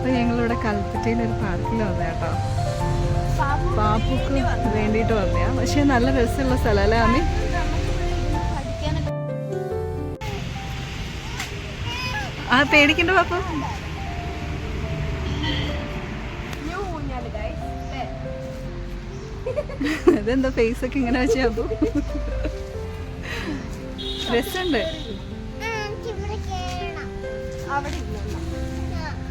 അപ്പൊ ഞങ്ങളിവിടെ കൽപ്പറ്റയിൽ ഒരു പാർക്കിൽ വന്ന കേട്ടോ പാപ്പുക്ക് വേണ്ടിയിട്ട് വന്നയാ പക്ഷേ നല്ല രസമുള്ള സ്ഥലമല്ലേ അമ്മി? ആ പേടിക്കണ്ട പാപ്പു. അതെന്താ ഫേസ് ഒക്കെ ഇങ്ങനെ വെച്ചാ അപ്പു രസമുണ്ട്.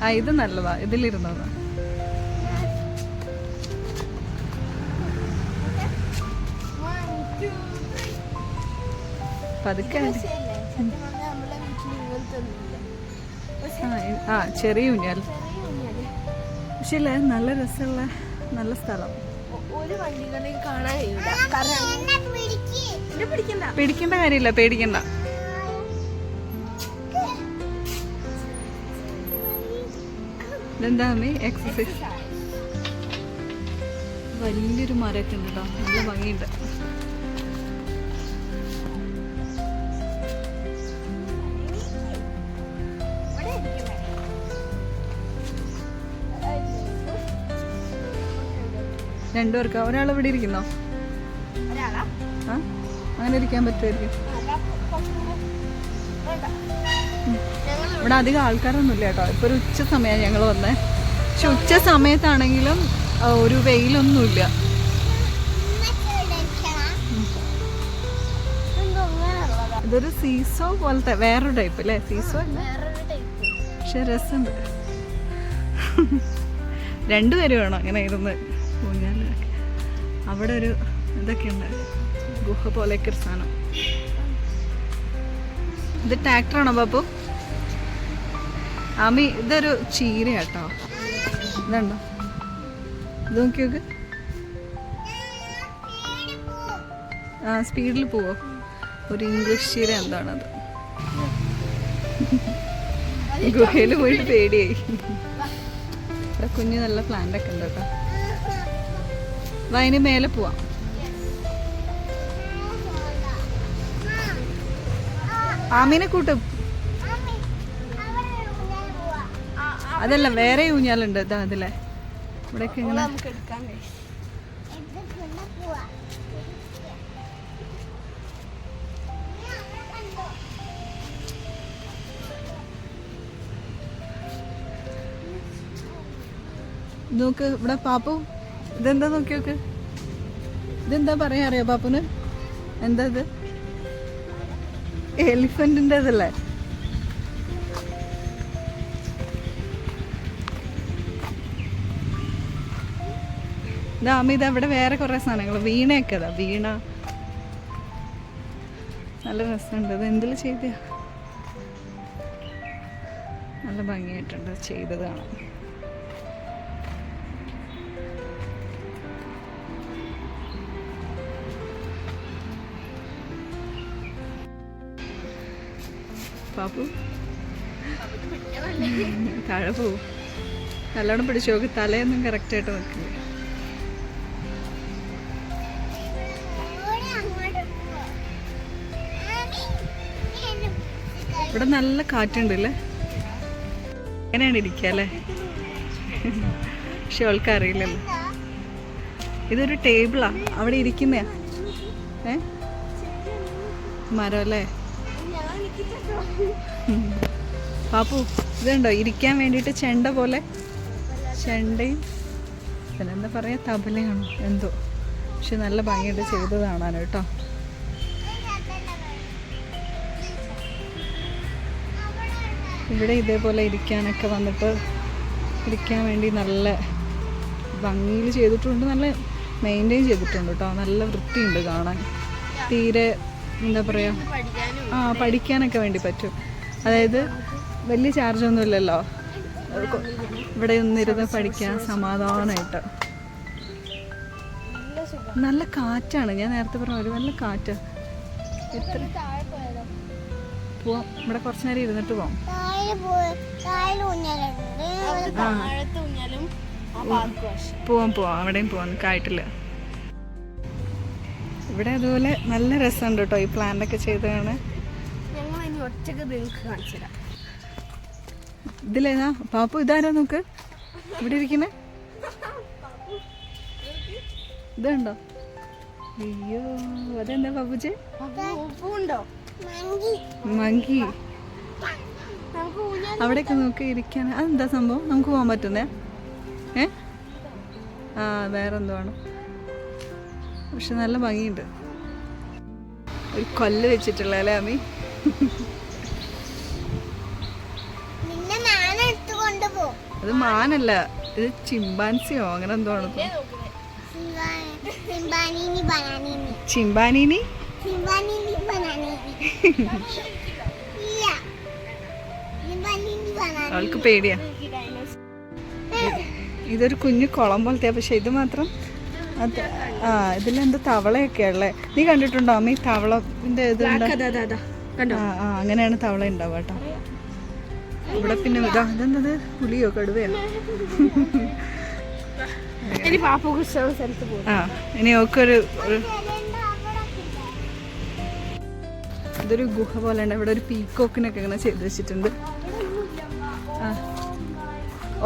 ആ ഇത് നല്ലതാ. ഇതിലിരുന്നത്. പതുക്കെ ആ, ചെറിയ ഊഞ്ഞാൽ പക്ഷേ ഇല്ലേ, നല്ല രസമുള്ള നല്ല സ്ഥലം. ഒരു വണ്ടികളെയും കാണാൻ പേടിക്കേണ്ട കാര്യമില്ല പേടിക്കണ്ട. ഇതെന്താ അമ്മേ എക്സസൈസ് വലിയൊരു മരമൊക്കെ ഉണ്ട് കേട്ടോ നല്ല ഭംഗിയുണ്ട്. രണ്ടുപേർക്ക്? ഒരാൾ ഇവിടെ ഇരിക്കുന്നോ? അങ്ങനെ ഇരിക്കാൻ പറ്റുമായിരിക്കും. ഇവിടെ അധികം ആൾക്കാരൊന്നുമില്ല കേട്ടോ. ഇപ്പൊ ഒരു ഉച്ച സമയമാണ് ഞങ്ങൾ വന്നേ. പക്ഷെ ഉച്ച സമയത്താണെങ്കിലും ഒരു വെയിലൊന്നുമില്ല. ഇതൊരു സീസോ പോലത്തെ വേറൊരു ടൈപ്പ് അല്ലേ? സീസോ പക്ഷെ രസമുണ്ട്. രണ്ടുപേരും വേണം അങ്ങനെ ഇരുന്ന് അവിടെ ഒരു ഇതൊക്കെയുണ്ട് ഗുഹ പോലെയൊക്കെ ഒരു സാധനം. ഇത് ട്രാക്ടറാണോ ബാപ്പു? ആമി ഇതൊരു ചീര കേട്ടോ ഇതുണ്ടോ? ഇത് നോക്കി നോക്ക്. ആ സ്പീഡിൽ പോവോ? ഒരു ഇംഗ്ലീഷ് ചീര എന്താണത്? ഗുഹയിൽ പോയിട്ട് പേടിയായി. ഇവിടെ കുഞ്ഞു നല്ല പ്ലാന്റ് ഒക്കെ ഉണ്ട് കേട്ടോ അതിന് ഇനി മേലെ പോവാം. ആമീനെ കൂട്ടും. അതല്ല വേറെ ഊഞ്ഞാലുണ്ട്. ഇതാ അതിലെ. ഇവിടെയൊക്കെ ഇങ്ങനെ. നോക്ക് ഇവിടെ പാപ്പു. ഇതെന്താ നോക്കി നോക്ക് ഇതെന്താ പറയാ അറിയോ പാപ്പുന്? എന്താ ഇത്? എലിഫന്റിന്റെ ഇതല്ലേ? ഇതാ ഇത് അവിടെ വേറെ കുറെ സാധനങ്ങൾ. വീണയൊക്കെ അതാ വീണ. നല്ല രസമുണ്ട്. അത് എന്തിൽ ചെയ്ത നല്ല ഭംഗിയായിട്ടുണ്ട്. ചെയ്തത് കാണാൻ. പാപ്പു? താഴെ പോവും നല്ലോണം പിടിച്ചു നോക്ക് തലയൊന്നും കറക്റ്റായിട്ട് നോക്കി ഇവിടെ നല്ല കാറ്റുണ്ട് അല്ലേ? എങ്ങനെയാണ് ഇരിക്കുക അല്ലേ? പക്ഷെ അവൾക്ക് അറിയില്ലല്ലോ. ഇതൊരു ടേബിളാ അവിടെ ഇരിക്കുന്നയാ. ഏ? മരം അല്ലേ? പാപ്പു ഇതുണ്ടോ? ഇരിക്കാൻ വേണ്ടിയിട്ട് ചെണ്ട പോലെ. ചെണ്ടയും പിന്നെന്താ പറയുക തബലയാണോ എന്തോ. പക്ഷെ നല്ല ഭംഗിയായിട്ട് കാണാൻ കേട്ടോ. ഇവിടെ ഇതേപോലെ ഇരിക്കാനൊക്കെ വന്നിട്ട് ഇരിക്കാൻ വേണ്ടി നല്ല ഭംഗിയിൽ ചെയ്തിട്ടുണ്ട്. നല്ല മെയിന്റെയിൻ ചെയ്തിട്ടുണ്ട് കേട്ടോ. നല്ല വൃത്തിയുണ്ട് കാണാൻ. തീരെ എന്താ പറയുക ആ പഠിക്കാനൊക്കെ വേണ്ടി പറ്റും. അതായത് വലിയ ചാർജ് ഒന്നും ഇല്ലല്ലോ. ഇവിടെ ഒന്നിരുന്ന് പഠിക്കാൻ സമാധാനമായിട്ട് നല്ല സുഖം നല്ല കാറ്റാണ്. ഞാൻ നേരത്തെ പറഞ്ഞ ഒരു നല്ല കാറ്റ്. എത്ര? പോവാം. ഇവിടെ കുറച്ചു നേരം ഇരുന്നിട്ട് പോവാം. പോവാം പോവാം. അവിടെയും പോവാം. നിൽക്കായിട്ടില്ല ഇവിടെ അതുപോലെ നല്ല രസമുണ്ട് കേട്ടോ ഈ പ്ലാന്റ് ഒക്കെ ചെയ്തതാണ്. ഞങ്ങൾ ഇനി ഒറ്റയ്ക്ക് നിങ്ങൾക്ക് കാണിച്ചു തരാം. ഇതിലേതാ? പാപ്പു ഇതാരാ നോക്ക്? ഇവിടെ ഇരിക്കുന്നേ? ഇതുണ്ടോ? അയ്യോ അതെന്താ ബാബുജെ ഉപ്പുണ്ടോ മങ്കി. അവിടെയൊക്കെ നോക്കി ഇരിക്കാൻ അതെന്താ സംഭവം? നമുക്ക് പോകാൻ പറ്റുന്നേ? ഏ? ആ വേറെന്തോ ആണ്. പക്ഷെ നല്ല ഭംഗിയുണ്ട്. ഒരു കൊല്ല് വെച്ചിട്ടുള്ള അല്ലേ അമ്മി? അത് മാനല്ല ഇത് ചിമ്പാൻസിയോ അങ്ങനെ എന്തോ ആണ് ചിമ്പാനീനി അവൾക്ക് പേടിയാ. ഇതൊരു കുഞ്ഞു കുളം പോലത്തെ പക്ഷെ ഇത് മാത്രം അത്. ആ ഇതിലെന്താ തവളയൊക്കെ ഉള്ളേ നീ കണ്ടിട്ടുണ്ടോ അമ്മ ഈ തവളന്റെ ഇത് ആ ആ അങ്ങനെയാണ് തവള ഉണ്ടാവുക കേട്ടോ. ഇവിടെ പിന്നെ ഇതാ ഇതെന്തത്? പുലിയോ കടുവയോ? ആ ഇനി ഓക്കൊരു ഇതൊരു ഗുഹ പോലെ ഉണ്ട് ഇവിടെ ഒരു പീക്കോക്കിനൊക്കെ ഇങ്ങനെ ചെയ്ത് വെച്ചിട്ടുണ്ട്. ആ.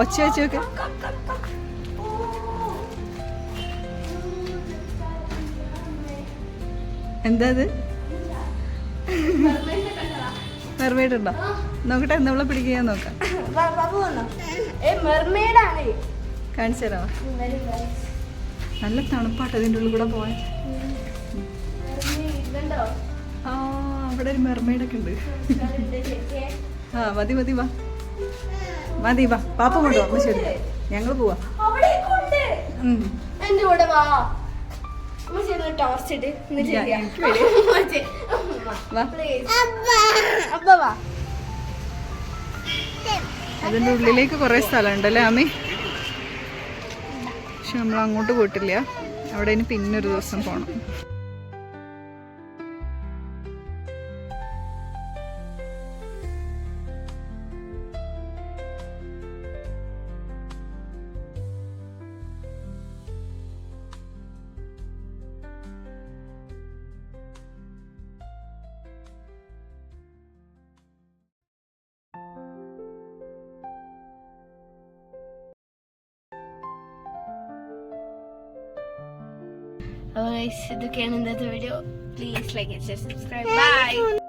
ഒച്ച വെച്ച് എന്താ അത് മെർമെയ്ഡ് ഉണ്ടോ? നോക്കട്ടെ നമ്മളെ പിടിക്കാൻ നോക്കാം. കാണിച്ചു തരാമോ നല്ല തണുപ്പാട്ടോ ഇതിന്റെ ഉള്ളിൽ കൂടെ പോവാൻ. ആ അവിടെ ഒരു മെർമെയ്ഡൊക്കെ ഉണ്ട്. ആ മതി മതി വാ. മതി വാ. പാപ്പ കൊണ്ടുപോകാം ശരി ഞങ്ങൾ പോവാ. എന്റെ കൂടെ വാ. ഇട്ട്. വാ. അതിന്റെ ഉള്ളിലേക്ക് കുറേ സ്ഥലമുണ്ടല്ലേ അമ്മി? പക്ഷെ നമ്മൾ അങ്ങോട്ട് പോയിട്ടില്ല. അവിടെ ഇനി പിന്നൊരു ദിവസം പോകണം അപ്പോൾ guys, ഇതൊക്കെയാണ് ഇന്നത്തെ video please like subscribe bye